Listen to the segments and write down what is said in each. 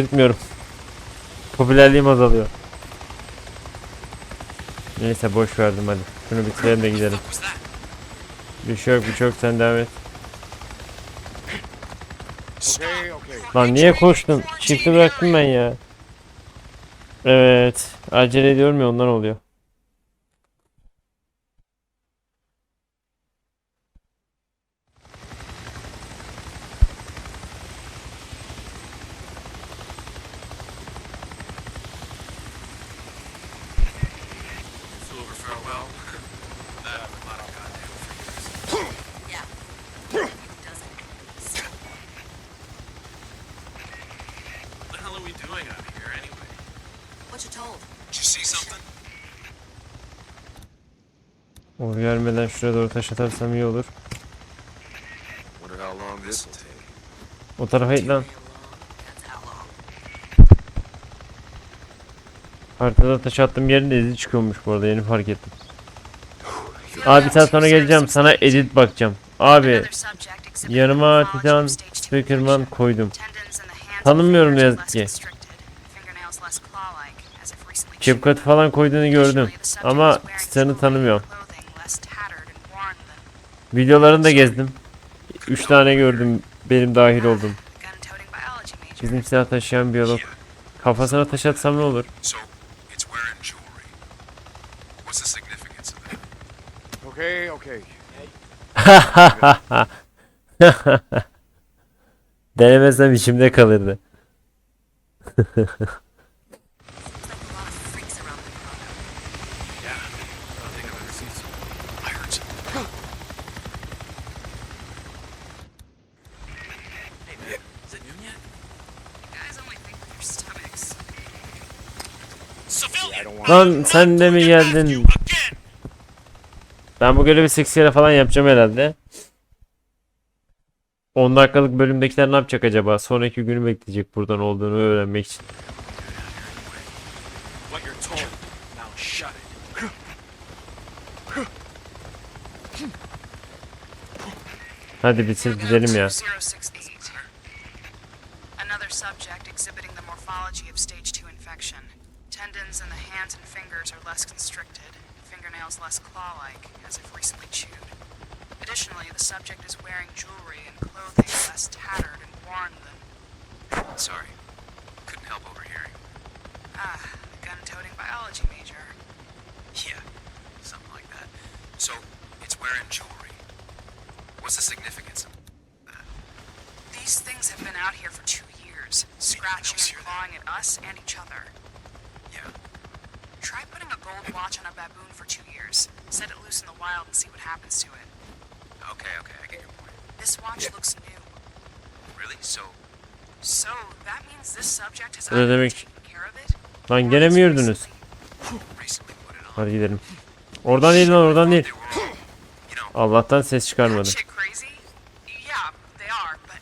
gözükmüyorum. Popülerliğim azalıyor. Neyse boş verdim hadi. Şunu bitirelim de gidelim. Bir şey yok bir şey yok sen devam et. Lan niye koştun? Çifti bıraktım ben ya. Evet. Acele ediyorum ya ondan oluyor. Flew over farewell. That I've been of goddamn for years. Yeah. Doesn't. What the hell are we doing out here anyway? What you told? Did you see something? O gelmeden şuraya doğru taş atarsam iyi olur. Wonder how long this will take. O tarafa git lan. Real long. That's how long. Haritada taş attığım yerin izi çıkıyormuş bu arada yeni fark ettim. Abi bir saat sonra geleceğim sana edit bakacağım. Abi yanıma Titan Speakerman koydum. Tanımıyorum ne yazık ki. CapCut falan koyduğunu gördüm. Ama Titan'ı tanımıyorum. Videolarını da gezdim. 3 tane gördüm benim dahil oldum. Bizim silah taşıyan biyolog. Kafasına taş atsam ne olur? So, it's Denemesem içimde kalırdı. Lan sen de mi geldin? Ben bu görevi 8 kere falan yapacağım herhalde. 10 dakikalık bölümdekiler ne yapacak acaba? Sonraki günü bekleyecek buradan olduğunu öğrenmek için. Hadi bitir gidelim ya. 068. Another subject exhibiting the morphology of stage 2 infection. Tendons in the hands and fingers are less constricted, fingernails less claw-like, as if recently chewed. Additionally, the subject is wearing jewelry and clothing less tattered and worn than... Sorry. Couldn't help overhearing. Ah, the gun-toting biology major. Yeah, something like that. So, it's wearing jewelry. What's the significance of that? These things have been out here for two years, scratching and clawing at us and each other. Yeah. Try putting a gold watch on a baboon for two years. Set it loose in the wild and see what happens to it. Okay, okay, I get your point. This watch looks new. Really? So, So that means this subject has ne demek? taken care of it. Lan gene mi yürüdünüz? Hadi gidelim. Oradan değil lan oradan değil. Allah'tan ses çıkarmadı. Shit crazy? Yeah, they are, but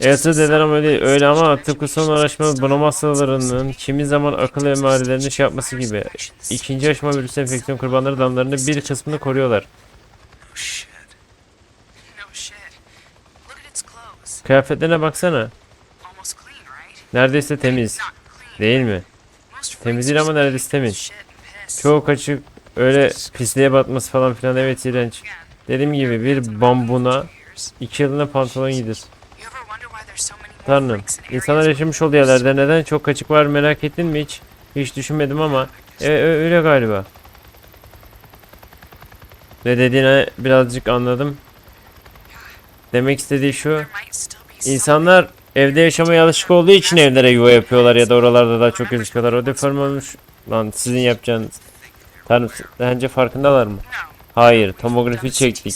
Evet dediler ama öyle, öyle ama tıpkı son araştırma bunama hastalarının kimi zaman akıl emarelerini şey yapması gibi. İkinci aşama virüs enfeksiyon kurbanları damlarının bir kısmını koruyorlar. Kıyafetlerine baksana. Neredeyse temiz. Değil mi? Temiz değil ama neredeyse temiz. Çoğu kaçık öyle pisliğe batması falan filan evet iğrenç. Dediğim gibi bir bambuna iki yılına pantolon more Tanrım. İnsanlar yaşamış olduğu yerlerde neden çok kaçık var merak ettin mi hiç? Hiç düşünmedim ama e, öyle galiba. Ne dediğine birazcık anladım. Demek istediği şu. İnsanlar evde yaşamaya alışık olduğu için evlere yuva yapıyorlar ya da oralarda daha çok gözüküyorlar. O deform olmuş. Lan sizin yapacağınız. Tanrım bence farkındalar mı? Hayır. Tomografi çektik.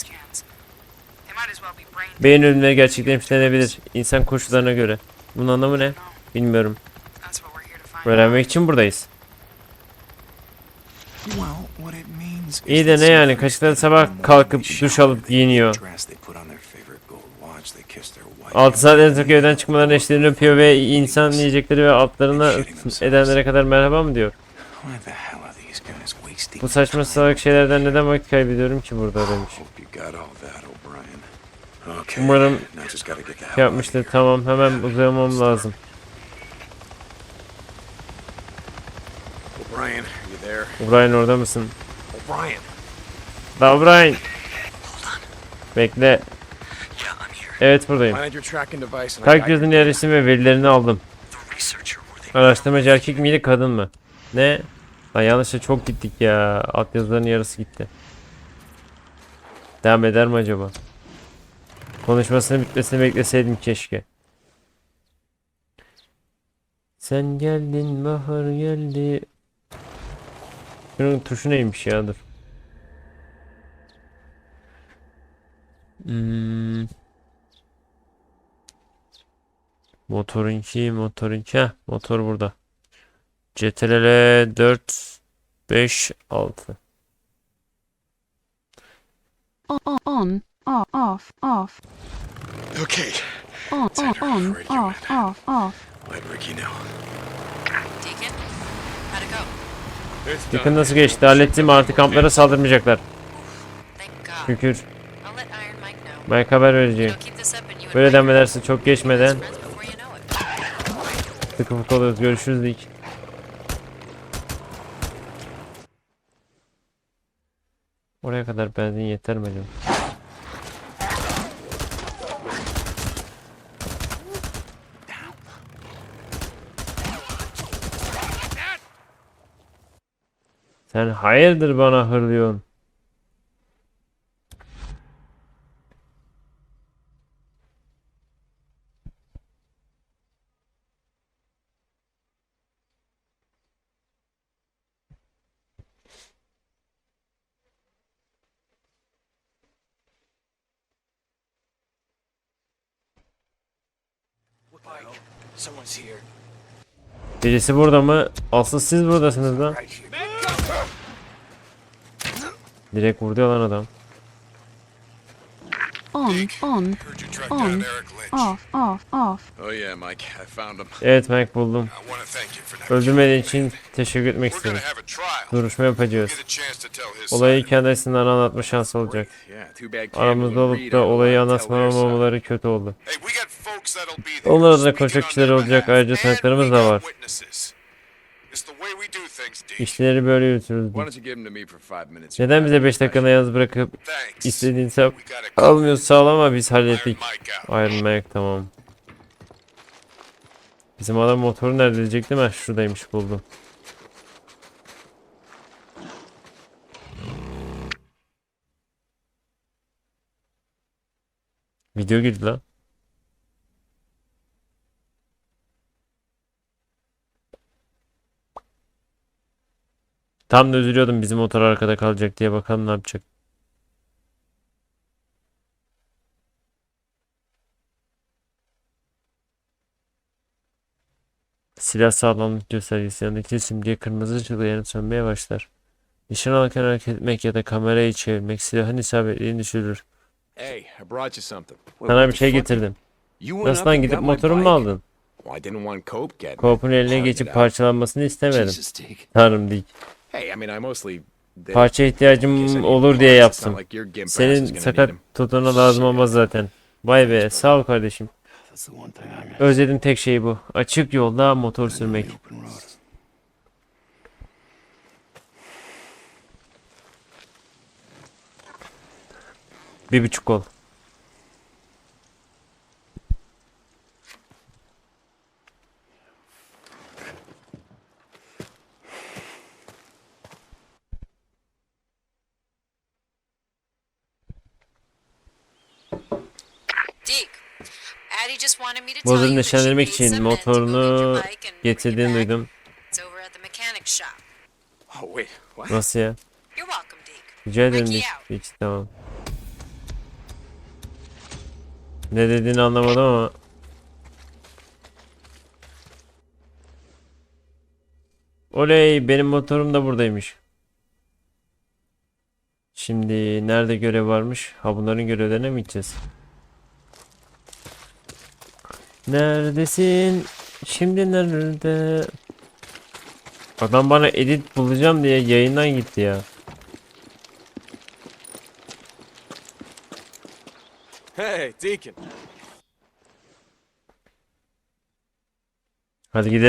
Beyin ölümleri gerçekleşmiş denebilir. İnsan koşullarına göre. Bunun anlamı ne? Bilmiyorum. Öğrenmek için buradayız. Well, what it means is İyi de ne yani? Kaçları sabah kalkıp duş alıp giyiniyor. dress, they put on their favorite gold watch, they kiss their wife. 6 saat en çok evden çıkmadan eşlerini öpüyor ve insan yiyecekleri ve altlarına edenlere kadar merhaba mı diyor. Bu saçma salak şeylerden neden vakit kaybediyorum ki burada demiş. Umarım Yapmıştır tamam hemen uzamam lazım. O'Brien, you there? Brian orada mısın? O'Brien. La Brian. Bekle. Evet buradayım. Kalp cihazını yerleştim ve verilerini aldım. Araştırmacı erkek miydi kadın mı? Ne? Lan yanlışa çok gittik ya. Alt yazıların yarısı gitti. Devam eder mi acaba? Konuşmasının bitmesini bekleseydim keşke. Sen geldin bahar geldi. Şunun tuşu neymiş ya dur. Hmm. Motorunki, motorunki. Heh, motor burada. CTRL 4 5 6. on, on, off, off, Okay. on, on, on, off, off, off. Let Ricky know. Deacon, how'd it go? Yakın nasıl geçti? Hallettim artık kamplara saldırmayacaklar. Şükür. Mike haber and Böyle demelerse çok geçmeden sıkı fıkı oluyoruz. Görüşürüz dik. Oraya kadar benzin yeter mi acaba? Sen hayırdır bana hırlıyorsun? Birisi burada mı? Asıl siz buradasınız lan. Direkt vurdu ya lan adam. On, on, Heard you tracked on, down Eric Lynch. off, off, off. Oh yeah, Mike. I found him. Evet Mike buldum. I want to thank you for that. Öldürmediğin için teşekkür etmek We're gonna istedim. have a trial. Duruşma yapacağız. Get a chance to tell his Olayı side. kendisinden anlatma şansı olacak. Yeah, too bad Campbell Aramızda olup da olayı anlatmamaları kötü oldu. Hey, we got folks that'll be there Onlar adına konuşacak on kişiler olacak. Ayrıca tanıklarımız da var. witnesses. İşleri böyle yürütürüz. Neden bize 5 dakikada yaz bırakıp istediğin sap We got a almıyorsun sağlama biz hallettik. Mike tamam. Bizim adam motoru nerede diyecektim ha şuradaymış buldum. Video girdi lan. Tam da üzülüyordum bizim motor arkada kalacak diye bakalım ne yapacak. Silah sağlamlık göstergesi yanındaki simge kırmızı ışıkla yanıp sönmeye başlar. Nişan alırken hareket etmek ya da kamerayı çevirmek silahın isabetliğini düşürür. Hey, I brought you something. Sana bir şey getirdim. Nasıl lan gidip motorumu mu aldın? Cope'un eline geçip parçalanmasını istemedim. Tanrım dik. Hey, I mean, I mostly. did it Parça ihtiyacım olur diye yaptım. Senin sakat tutuna lazım olmaz zaten. Vay be sağ ol kardeşim. Özlediğim tek şey bu. Açık yolda motor sürmek. Bir buçuk kol. Deke, Addie just wanted me to tell Motoru you that she neşelendirmek paid için some men to go get your motorunu bike and bring you getirdiğini back. duydum. It's over at the mechanic shop. Oh wait, what? Nasıl ya? You're welcome, Deke. Rica ederim. Hiç tamam. Ne dediğini anlamadım ama. Oley benim motorum da buradaymış. Şimdi nerede görev varmış? Ha bunların görevlerine mi gideceğiz? Neredesin? Şimdi nerede? Adam bana edit bulacağım diye yayından gitti ya. Hey, Deacon. Hadi gidelim.